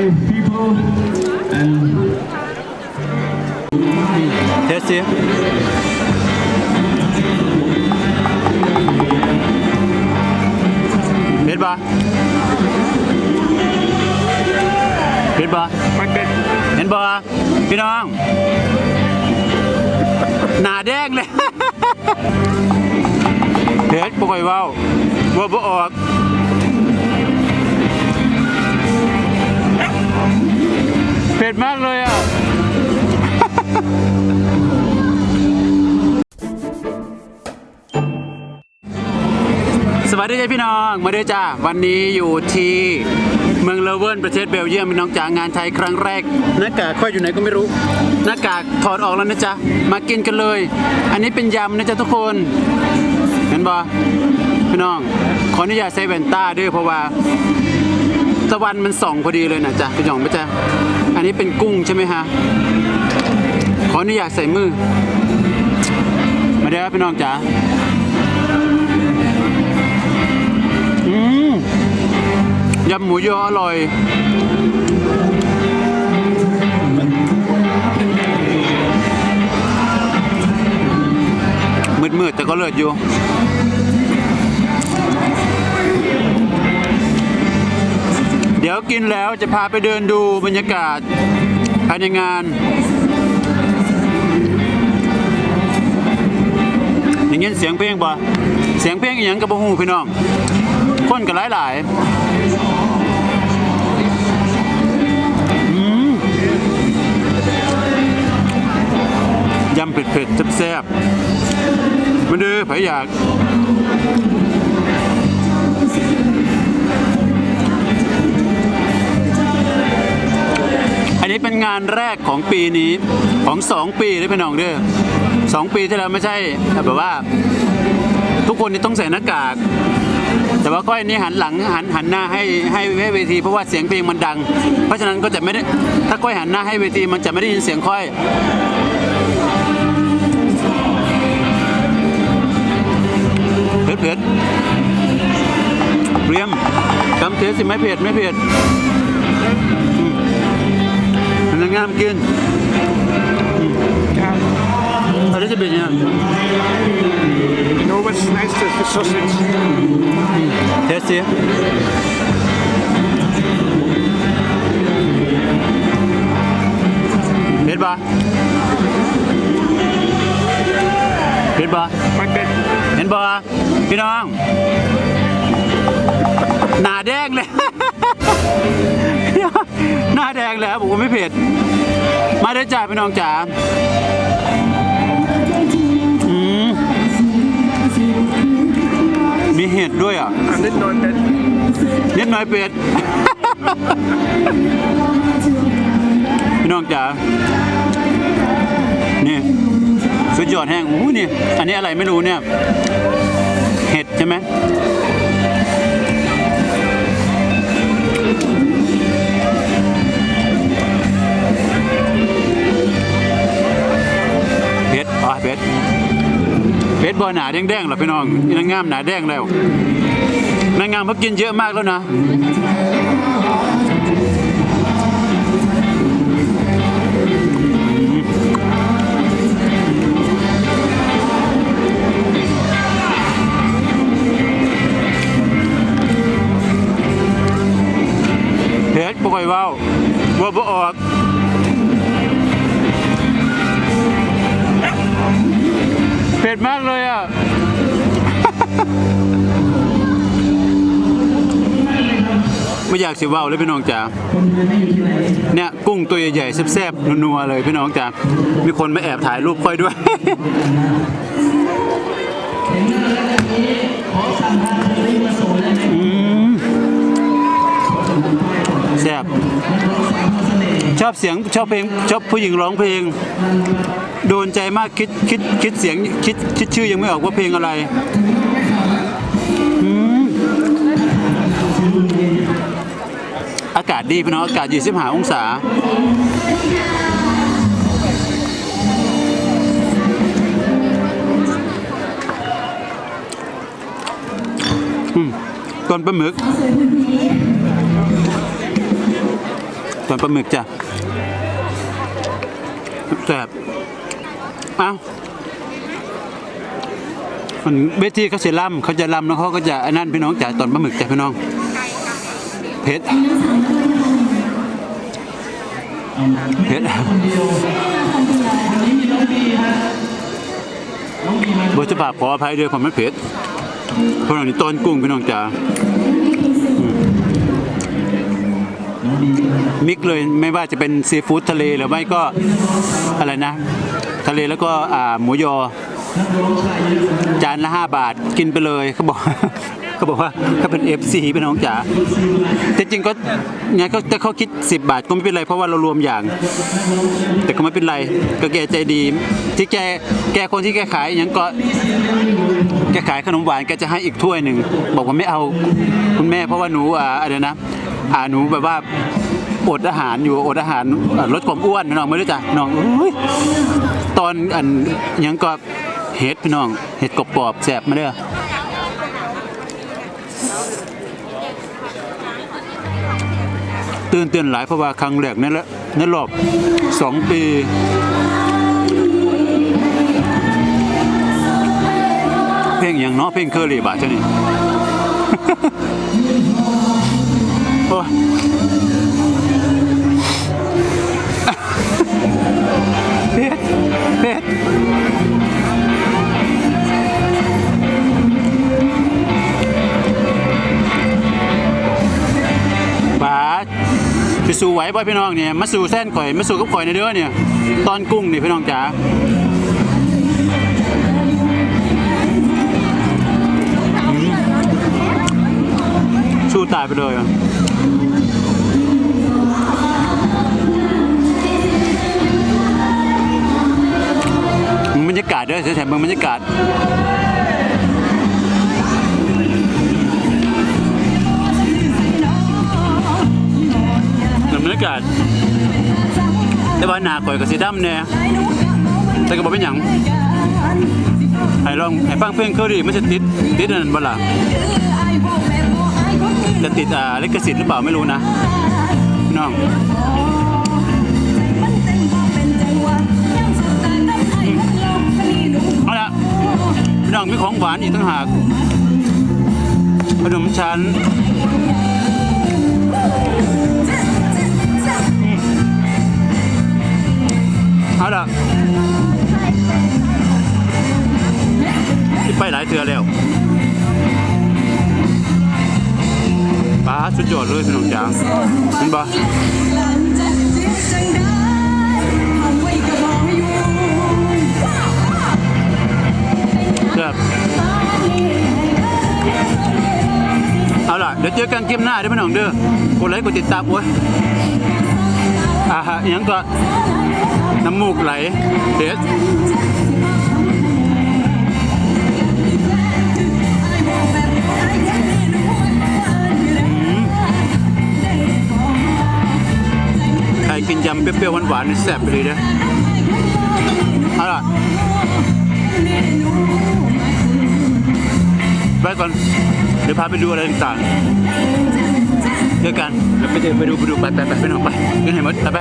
five people and เทสสิเผ็ดปะเผ็ดปะมันเป็น ดงเลยเผ็ดบ่ค่อยเว้าว่าบ่ออกเผ็ดมากเลยอะสวัสดีจ้าพี่น้องมาด้วยจ้าวันนี้อยู่ที่เมืองเลเวิร์นประเทศเบลเยียมพี่น้องจ๋างานไทยครั้งแรกหน้ากากค่อยอยู่ไหนก็ไม่รู้ หน้ากากถอดออกแล้วนะจ๊ะมากินกันเลย อันนี้เป็นยำนะจ๊ะทุกคนเห็นบ่พี่น้อง ขออนุญาตใส่แว่นตาด้วยเพราะว่าตะวันมันส่องพอดีเลยนะจ๊ะพี่น้องไหมจ๊ะ อันนี้เป็นกุ้งใช่ไหมฮะ ขออนุญาตใส่มือ มาเด้อพี่น้องจ๋า อืมยำหมูยออร่อยมืดๆแต่ก็เลิศอยู่ ดี๋ยวกินแล้วจะพาไปเดินดูบรรยากาศภายในงานอย่างเงี้ยเสียงเพลงบ่เสียงเพลงอย่างกับบ่ฮู้พี่น้อง คนกันหลายหลายๆอืมยำเผ็ดๆแซ่บๆมาเด้อไผอยาก นี้เป็นงานแรกของปีนี้ของสองปีได้พี่น้องเด้อสองปีที่แล้วไม่ใช่แบบว่า ทุกคนนี่ต้องใส่หน้ากาก แต่ว่าก้อยนี่หันหลังหันหันหน้าให้ให้ให้เวทีเพราะว่าเสียงเพลงมันดัง เพราะฉะนั้นก็จะไม่ได้ถ้าก้อยหันหน้าให้เวทีมันจะไม่ได้ยินเสียงก้อยเผ็ดเผ็ดเรียมกำเทสสิไม่เผ็ดไม่เผ็ดอืมมัน งามกินอะไรจะเป็นเนี่ย no what's nice is the sausage เทสสิเผ็ดปะเผ็ดปะมันเป็นเห็นปะพี่น้อง หน้าแดงเลยห น้าแดงแล้วบอกว่าไม่เผ็ด มาเด้อจ้าพี่น้องจ๋าอืมมีเห็ดด้วยอะ อันนิดหน่อยเป็นนิดหน่อยเป็ด พี่น้องจ๋า นี่สุดยอดแห้งอู้นี่ อันนี้อะไรไม่รู้เนี่ย เห็ดใช่ไหม เผ็ดเผ็ดเผ็ดบอหนาแดงๆเหรอพี่น้องนี่นางงามหนาแดงแล้วนางงามเขากินเยอะมากแล้วนะ ผ็ดมากเลยอะ ไม่อยากสิว้าเลยพี่น้องจ๋า เนี่ยกุ้งตัวใหญ่ๆแซ่บๆนัวๆเลยพี่น้องจ๋า มีคนมาแอบถ่ายรูปค่อยด้วย แซ่บชอบเสียงชอบเพลงชอบผู้หญิงร้องเพลง โดนใจมากคิดคิดคิดเสียงคิดคิดชื่อยังไม่ออกว่าเพลงอะไรอากาศดีพี่น้องอากาศยี่สิบห้าองศาต้นปลาหมึกตอนปลาหมึกจ้ะแซ่บ เอ้ามันเวทีเขาเสียลำเขาจะลำแล้วเขาก็จะอันนั้นพี่น้องจ่ายตอนปลาหมึกจ้ะพี่น้องเผ็ดเผ็ดบทบาทขออภัยด้วยความไม่เผ็ดเพราะหลังนี้ต้นกุ้งพี่น้องจ๋า มิกเลยไม่ว่าจะเป็นซีฟู้ดทะเลหรือไม่ก็อะไรนะ ทะเลแล้วก็อ่าหมูยอ จานละ5บาทกินไปเลยเขาบอกเขาบอกว่าเขาเป็น FC เป็นน้องจ๋าแต่จริงก็ไงก็แต่เขาคิด 10 บาทก็ไม่เป็นไรเพราะว่าเรารวมอย่าง แต่ก็ไม่เป็นไรก็แกใจดี ที่แกแกคนที่แกขายอย่างก็แกขายขนมหวานแกจะให้อีกถ้วยหนึ่งบอกว่าไม่เอาคุณแม่เพราะว่าหนูอ่าอะไรนะ อ่าหนูแบบว่าอดอาหารอยู่อดอาหารอ่าลดความอ้วนน้องไม่รู้จ้ะน้องอุ้ยตอนอันหยังก็เห็ดพี่น้องเห็ดกรอบๆแสบมาเด้อตื่นเต้นหลายเพราะว่าครั้งแรกในละในรอบสองปี เพลงอย่างเนาะเพลงเคอรี่บาทเจ้านี่ โอ้ยเพชรเพชรบาทไปสู่ไหวบ่พี่น้องเนี่ยมาสู่เส้นข่อยมาสู่กับข่อยในเด้อเนี่ย ตอนกุ้งนี่พี่น้องจ๋าสู้ตายไปเลยอะ บรรยากาศด้แถมมึงบรรยากาศบรรยากาศแต่ว่าหนาข่อยกับสีดำเนี่ยแต่ก็บอกเป็นหยังให้ลองให้ฟังเพลงเขาดิไม่ใช่ติดติดนั่นบ่ล่ะจะติดอ่าลิขสิทธิ์หรือเปล่าไม่รู้นะน้อง พี่น้องมีของหวานอีกตั้งหากขนมชั้นเอาละไปหลายเทือแล้วป้าสุดยอดเลยพี่น้องจ๋าเห็นปะ เอาล่ะ เดี๋ยวเจอกันคลิปหน้าเด้อพี่น้องเด้อกดไลค์กดติดตามโอ้ยอ่าฮะอหยังก็น้ำมูกไหลเด็ดใครกินยำเปรี้ยวๆหวานๆนี่แซ่บไปเลยเด้อเอาล่ะ ไปก่อนเดี๋ยวพาไปดูอะไรต่างๆเจอกันเดี๋ยวไปเจอไปดูไปดูไปไปไปไปน้องไปเดินให้หมดไปไป